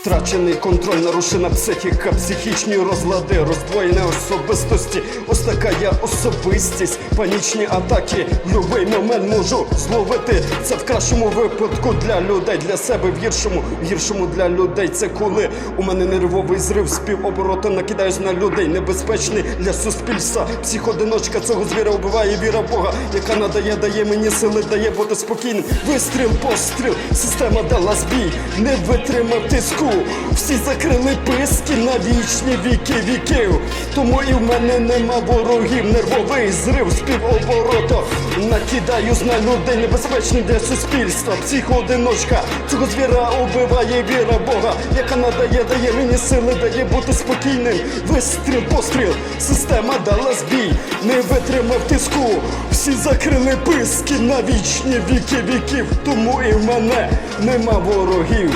Втрачений контроль, нарушена психіка, психічні розлади, роздвоєння особистості. Ось така я особистість, панічні атаки. В будь-який момент можу зловити. Це в кращому випадку для людей, для себе в гіршому, в гіршому для людей. Це коли у мене нервовий зрив, співобороти накидаюсь на людей. Небезпечний для суспільства. Психодиночка цього звіра убиває віра Бога, яка надає, дає мені сили, дає бути спокійним. Вистріл, постріл, система дала збій, не витримав тиску. Всі закрили писки на вічні віки віків. Тому і в мене нема ворогів. Нервовий зрив співобороту. Накидаюсь на людей небезпечний для суспільства. Психоодиночка цього звіра убиває віра Бога, яка надає, дає мені сили, дає бути спокійним. Вистріл, постріл, система дала збій, не витримав тиску. Всі закрили писки на вічні віки віків. Тому і в мене нема ворогів.